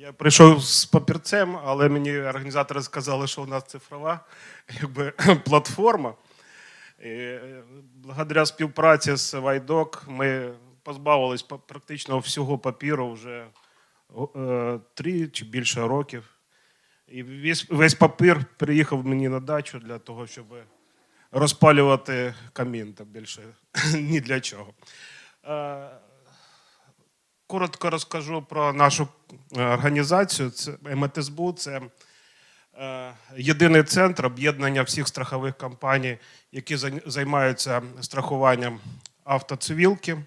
Я прийшов з папірцем, але мені організатори сказали, що у нас цифрова якби, платформа. І е, благодаря співпраці з Вайдок ми позбавились практично всього папіру вже е, три чи більше років. І весь, весь папір приїхав мені на дачу для того, щоб розпалювати камін та більше ні для чого. Коротко розкажу про нашу е, організацію. Це МТСБУ це е, єдиний центр об'єднання всіх страхових компаній, які займаються страхуванням автоцивілки.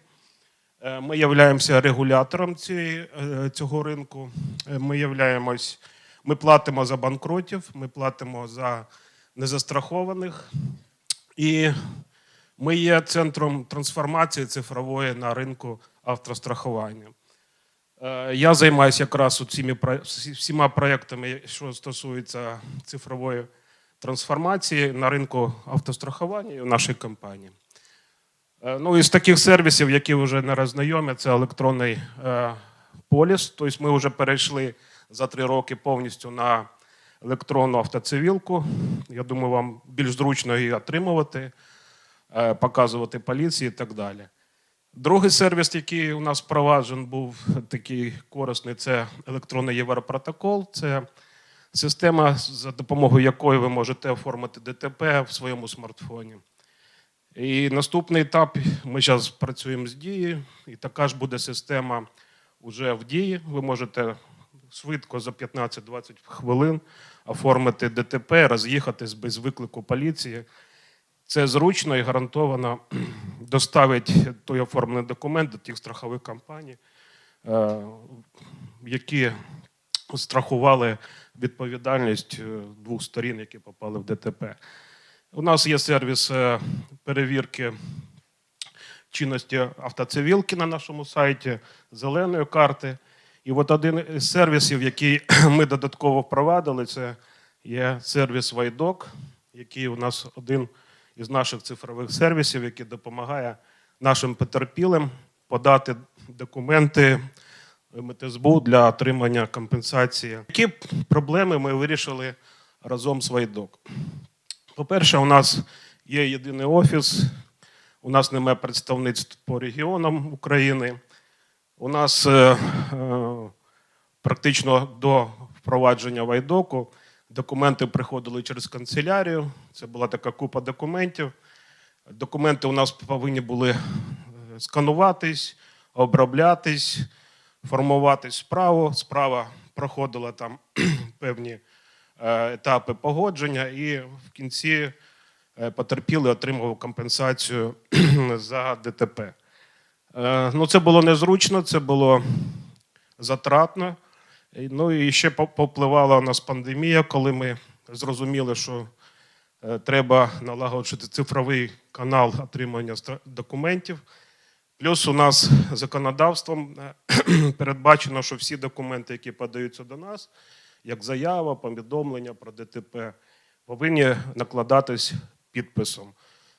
Е, Ми являємося регулятором цієї, цього ринку. Ми являємось, ми платимо за банкротів, ми платимо за незастрахованих. І ми є центром трансформації цифрової на ринку автострахування. Е, Я займаюся якраз цими всіма проєктами, що стосуються цифрової трансформації на ринку автострахування і в нашій компанії. Е, Ну, із таких сервісів, які вже не роззнайомі, це електронний е, поліс. Тобто ми вже перейшли за три роки повністю на електронну автоцивілку. Я думаю, вам більш зручно її отримувати, показувати поліції і так далі. Другий сервіс, який у нас впроваджений, був такий корисний, це електронний Європротокол. Це система, за допомогою якої ви можете оформити ДТП в своєму смартфоні. І наступний етап ми зараз працюємо з дією, і така ж буде система вже в дії. Ви можете швидко за 15-20 хвилин оформити ДТП, роз'їхатись без виклику поліції. Це зручно і гарантовано доставить той оформлений документ до тих страхових компаній, е, які страхували відповідальність е, двох сторін, які попали в ДТП. У нас є сервіс е, перевірки чинності автоцивілки на нашому сайті, зеленої карти. І от один із сервісів, який ми додатково впровадили, це є сервіс Вайдок, який у нас один із наших цифрових сервісів, який допомагає нашим потерпілим подати документи МТСБУ для отримання компенсації. Які проблеми ми вирішили разом з Вайдок? По-перше, у нас є єдиний офіс, у нас немає представництв по регіонам України. У нас е, е, практично до впровадження Вайдоку документи приходили через канцелярію. Це була така купа документів. Документи у нас повинні були е, скануватись, оброблятись, формуватись справу. Справа проходила там певні е, етапи погодження, і в кінці е, потерпілий отримав компенсацію за ДТП. Ну, це було незручно, це було затратно. Ну і ще попливала у нас пандемія, коли ми зрозуміли, що е, треба налагоджувати цифровий канал отримання документів. Плюс у нас законодавством е, передбачено, що всі документи, які подаються до нас, як заява, повідомлення про ДТП, повинні накладатись підписом.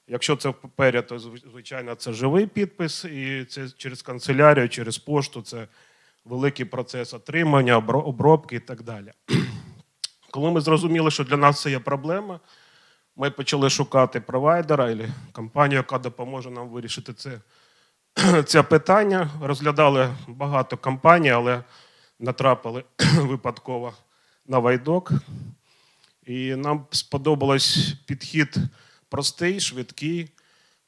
Якщо це в папері, то звичайно це живий підпис, і це через канцелярію, через пошту, це великий процес отримання, обробки і так далі. Коли ми зрозуміли, що для нас це є проблема, ми почали шукати провайдера або компанію, яка допоможе нам вирішити це, це питання. Розглядали багато компаній, але натрапили випадково на Вайдок. І нам сподобалось підхід простий, швидкий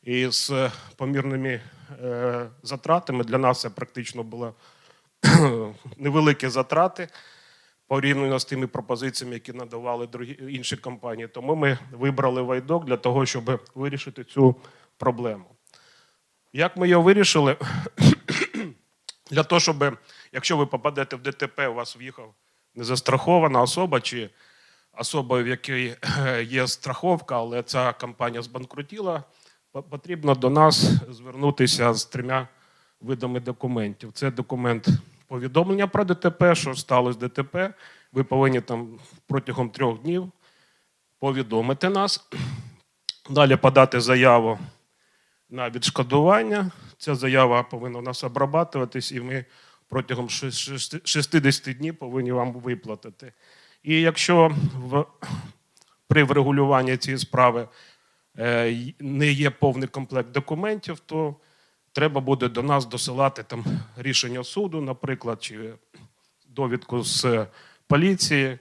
і з помірними е, затратами. Для нас це практично було невеликі затрати порівняно з тими пропозиціями, які надавали другі інші компанії. Тому ми вибрали Вайдок для того, щоб вирішити цю проблему. Як ми його вирішили? Для того, щоб якщо ви попадете в ДТП, у вас в'їхав незастрахована особа чи особа, в якій е, є страховка, але ця компанія збанкрутіла, потрібно до нас звернутися з трьома видами документів. Це документ повідомлення про ДТП, що сталося ДТП. Ви повинні там протягом трьох днів повідомити нас. Далі подати заяву на відшкодування. Ця заява повинна у нас обрабатуватись, і ми протягом ши- шести- 60 днів повинні вам виплатити. І якщо в, при врегулюванні цієї справи е, не є повний комплект документів, то треба буде до нас досилати там рішення суду, наприклад, чи довідку з поліції.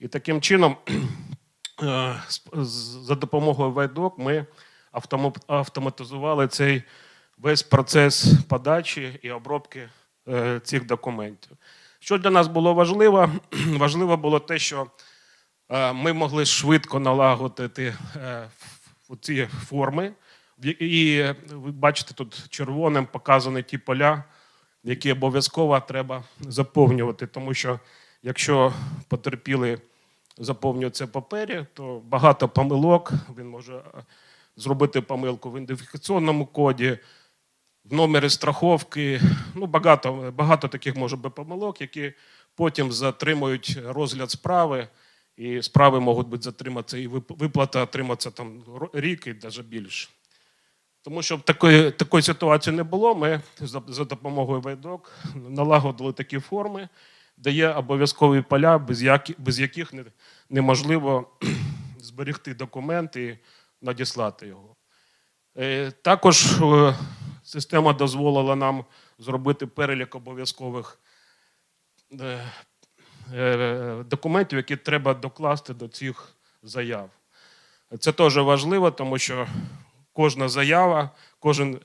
І таким чином, е, за допомогою Вайдок, ми автоматизували цей весь процес подачі і обробки е, цих документів. Що для нас було важливо? Важливо було те, що е, ми могли швидко налагодити ці форми. І ви бачите, тут червоним показані ті поля, які обов'язково треба заповнювати, тому що якщо потерпіли заповнює це папері, то багато помилок. Він може е, зробити помилку в ідентифікаційному коді, в номері страховки. Ну, багато, багато таких може бути помилок, які потім затримують розгляд справи, і справи можуть бути затриматися, і виплата отриматися там рік і навіть більше. Тому щоб такої, такої ситуації не було, ми за, за допомогою Вайдок налагодили такі форми, де є обов'язкові поля, без, які, без яких не, неможливо зберегти документ і надіслати його. Е, Також е, система дозволила нам зробити перелік обов'язкових е, е, документів, які треба докласти до цих заяв. Це теж важливо, тому що кожна заява, кожен е,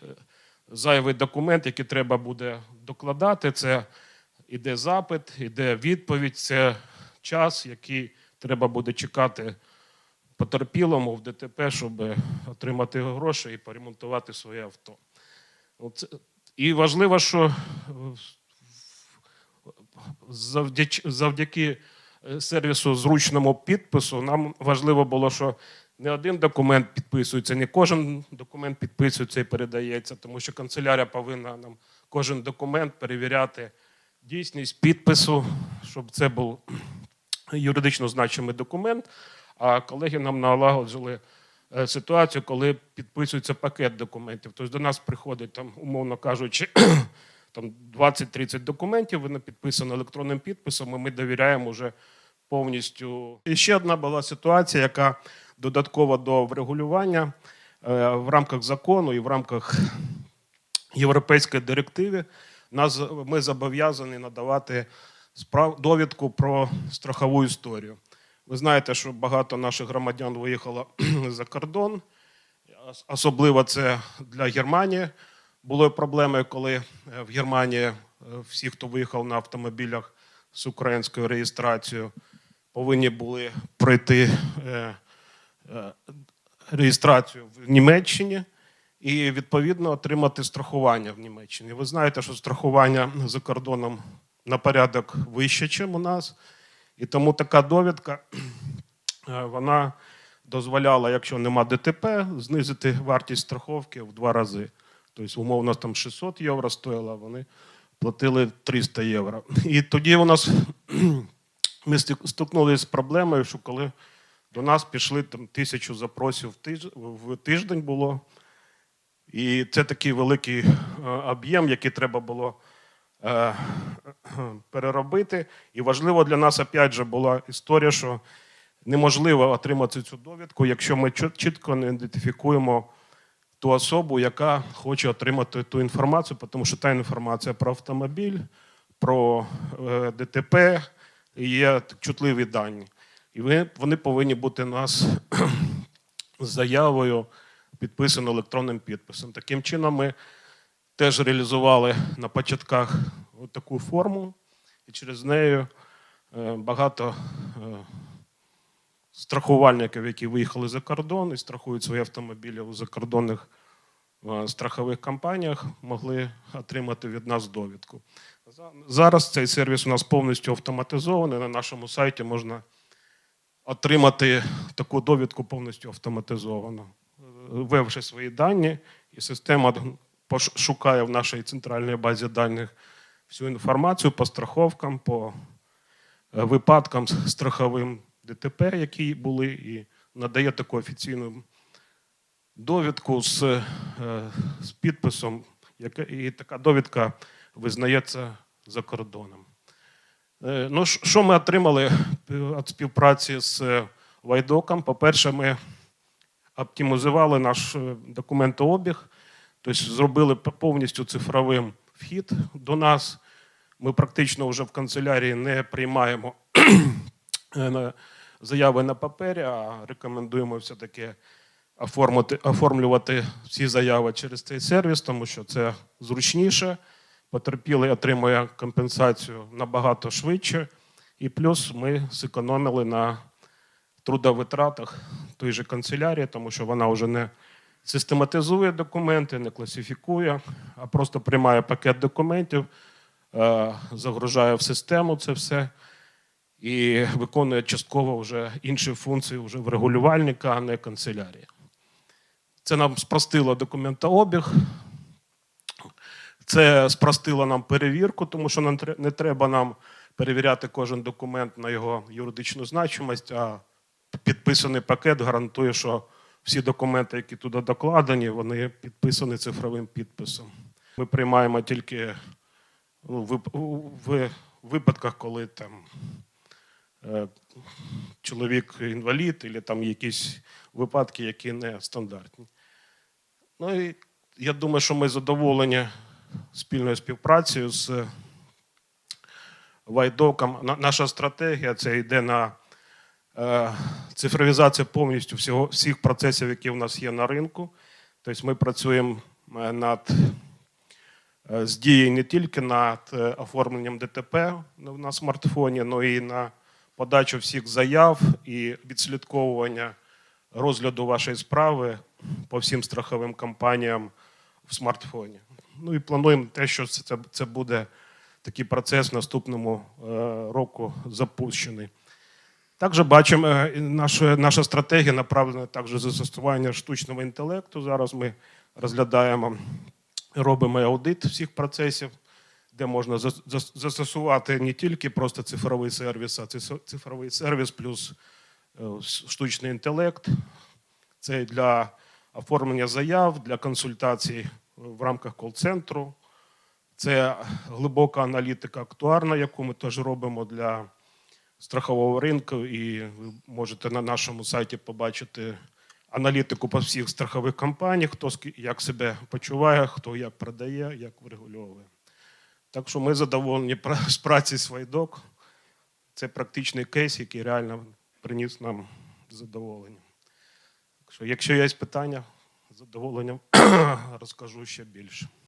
зайвий документ, який треба буде докладати, це іде запит, іде відповідь, це час, який треба буде чекати потерпілому в ДТП, щоб отримати гроші і поремонтувати своє авто. І важливо, що е, завдяки е, сервісу зручному підпису нам важливо було, що не один документ підписується, не кожен документ підписується і передається, тому що канцелярія повинна нам кожен документ перевіряти дійсність підпису, щоб це був юридично значимий документ. А колеги нам налагоджили е, ситуацію, коли підписується пакет документів. Тобто до нас приходить там, умовно кажучи, там 20-30 документів, вони підписані електронним підписом, і ми довіряємо вже повністю. І ще одна була ситуація, яка додатково до врегулювання е, в рамках закону і в рамках європейської директиви нас ми зобов'язані надавати справ довідку про страхову історію. Ви знаєте, що багато наших громадян виїхало за кордон, особливо це для Германії. Були проблеми, коли е, в Германії е, всі, хто виїхав на автомобілях з українською реєстрацією, повинні були пройти реєстрацію в Німеччині і відповідно отримати страхування в Німеччині. Ви знаєте, що страхування за кордоном на порядок вище, ніж у нас. І тому така довідка е, вона дозволяла, якщо нема ДТП, знизити вартість страховки в два рази. Тобто, умовно, там 600 євро стоїла, вони платили 300 євро. І тоді у нас ми стикнулися з проблемою, що коли до нас пішли там тисячу запросів в тиж- в тиждень було. І це такий великий е, об'єм, який треба було е, переробити. І важливо для нас, опять же, була історія, що неможливо отримати цю довідку, якщо ми чітко не ідентифікуємо ту особу, яка хоче отримати ту інформацію, тому що та інформація про автомобіль, про е, ДТП є чутливі дані. І вони повинні бути у нас з заявою підписано електронним підписом. Таким чином, ми теж реалізували на початках таку форму, і через неї е, багато е, страхувальників, які виїхали за кордон і страхують свої автомобілі у закордонних е, страхових компаніях, могли отримати від нас довідку. Зараз цей сервіс у нас повністю автоматизований. На нашому сайті можна отримати таку довідку повністю автоматизовано, ввевши свої дані, і система пош- шукає в нашій центральній базі даних всю інформацію по страховкам, по е, випадкам страховим ДТП, які були, і надає таку офіційну довідку з, е, з підписом, і така довідка визнається за кордоном. Е, Ну, що ми отримали від співпраці з е, Вайдоком? По-перше, ми оптимізували наш е, документообіг, тобто зробили повністю цифровим вхід до нас. Ми практично вже в канцелярії не приймаємо е, заяви на папері, а рекомендуємо все-таки оформлювати всі заяви через цей сервіс, тому що це зручніше. Потерпілий отримує компенсацію набагато швидше. І плюс ми зекономили на трудовитратах той же канцелярії, тому що вона вже не систематизує документи, не класифікує, а просто приймає пакет документів, е, загружає в систему це все і виконує частково вже інші функції вже в регулювальника, а не канцелярії. Це нам спростило документообіг. Це спростило нам перевірку, тому що нам не треба нам перевіряти кожен документ на його юридичну значимість, а підписаний пакет гарантує, що всі документи, які туди докладені, вони підписані цифровим підписом. Ми приймаємо тільки в, в випадках, коли там е, чоловік інвалід, або там якісь випадки, які не стандартні. Ну і я думаю, що ми задоволені спільною співпрацею з Вайдоком. Наша стратегія це йде на е, цифровізацію повністю всього, всіх процесів, які в нас є на ринку. Тобто ми працюємо е, над е, з дією не тільки над оформленням ДТП на смартфоні, але і на подачу всіх заяв і відслідковування розгляду вашої справи по всім страховим компаніям в смартфоні. Ну і плануємо те, що це, це буде такий процес в наступному е, року запущений. Також бачимо, е, наша, наша стратегія направлена також застосування штучного інтелекту. Зараз ми розглядаємо, робимо аудит всіх процесів, де можна зас- зас- застосувати не тільки просто цифровий сервіс, а цифровий сервіс плюс е, штучний інтелект. Це для оформлення заяв, для консультацій в рамках кол-центру. Це глибока аналітика актуарна, яку ми теж робимо для страхового ринку. І ви можете на нашому сайті побачити аналітику по всіх страхових компаніях, хто як себе почуває, хто як продає, як врегульовує. Так що ми задоволені з праці Свайдок. Це практичний кейс, який реально приніс нам задоволення. Що, якщо є питання, з задоволенням розкажу ще більше.